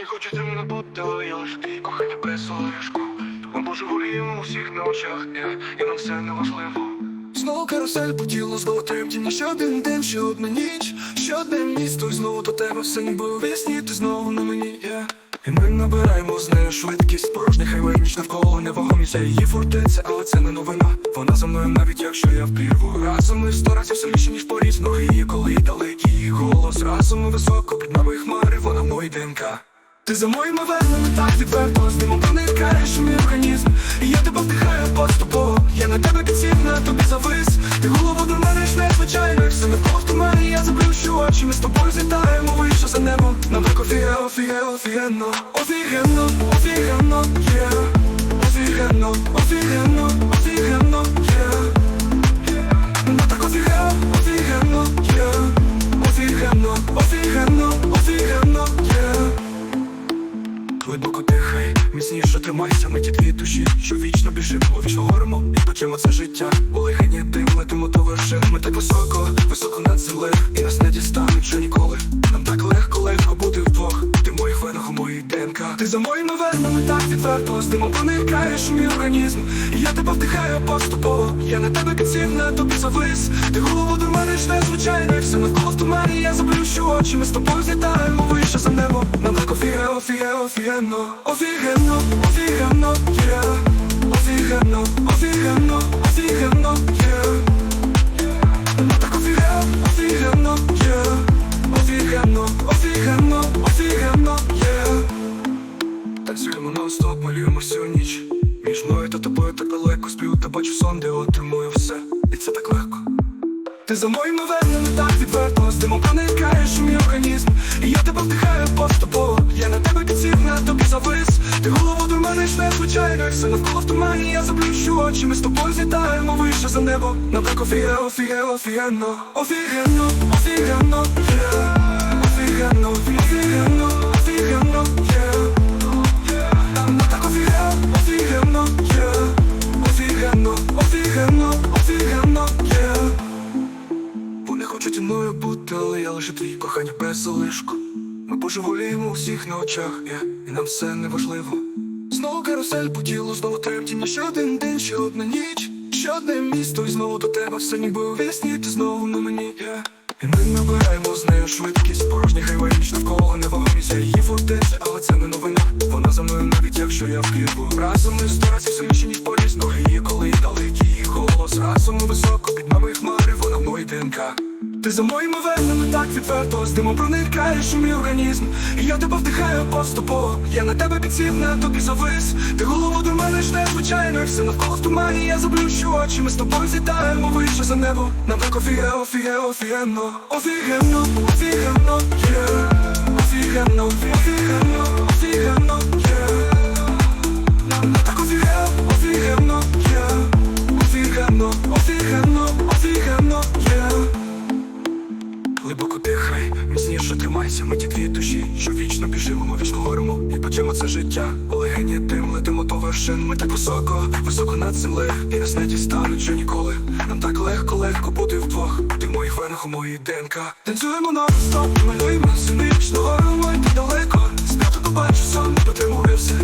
Вони хочуть зі мною бути, але я лише твій кохання без олишку Ми у всіх на очах, я, і нам все не важливо. Знову карусель по тілу, знову тремтіння. Ще один день, ще одна ніч, ще одне місто І знову до тебе все ніби у вісні, ти знову на мені, я І ми набираємо з нею швидкість. Порожній хайвей, ніч навколо невагомі. Це її фортеця, але це не новина. Вона за мною навіть якщо я в прірву. Разом ми сто разів сильніші, ніж поріз Ноги її, коли далекий її голос. Разом ми високо під нами хмари, вона мої ДНК ти за моїми венами так З димом проникаєш у мій організм. І я тебе вдихаю поступово Я на тебе підсівна, тобі завис. Ти голову до мене ж незвичайно Все навколо в тумані, я заплющу очі. Ми з тобою злітаємо вище за небо. Нам так офіге, офіге, офігенно Офігенно, офігенно, є. Офігенно, офігенно, офігенно, тримайся, ми ті дві душі, що вічно біжимо, вічно горимо. І почимо це життя, у легені дим, летимо вершин Ми так високо, високо над землею. І нас не дістануть вже ніколи. Нам так легко, Ти за моїми веснами так відверто З димом проникаєш мій організм. І я тебе вдихаю поступово. Я на тебе на тобі завис. Ти голову до мене ж незвичайно І все навколо в тумані, я заплющу очі. Ми з тобою злітаємо вище за небо. Нам так офіге, офіге, офігенно Офігенно, офігенно, yeah офігенно, Та бачу сон, де отримую все. І це так легко. Ти за моїми венами так відверто З димом проникаєш у мій організм. І я тебе вдихаю поступово. Я на тебе підсів, на тобі завис. Ти голову ж незвичайно І все навколо в тумані, я заплющу очі Ми з тобою злітаємо вище за небо. Офіге, офіге, офігенно Офігенно, офігенно, Офігенно, лише твій кохання без залишку. Ми божеволіємо всіх на очах, є, і нам все не важливо. Знову карусель по тілу, знову тремтіння, ще один день, ще одна ніч, ще одне місто, і знову до тебе все ніби у ти знову на мені, є. І ми набираємо з нею швидкість, порожній хайвей, ніч навколо невагомі Це її фортеця, але це не новина. Вона за мною навіть якщо я в Києву. Разом ми сто разів сильніші, ніж поріз, ноги її, коли далекий її голос. Разом ми високо під Ти за моїми венами так відверто З димом проникаєш у мій організм. І я тебе вдихаю поступово. Я на тебе підсів, на тобі завис. Ти голову до мене ж незвичайно І все навколо в тумані, я заплющу очі Ми з тобою злітаємо вище за небо. Нам так офіге, офіге, офігенно Офігенно, офігенно, є. Офігенно, офігенно, офігенно, Глибоко дихай, міцніше тримайся, ми ті дві душі, що вічно біжимо, вічно горимо і почемо це життя. У легені дим, летимо до вершин, ми так високо, високо над землею, і нас не дістануть вже ніколи. Нам так легко, легко бути вдвох. Ти в моїх венах, у моїй ДНК. Танцюємо на стоп, малюємо сини, вічно горимо, далеко. Спято побачу сон, дотримую все,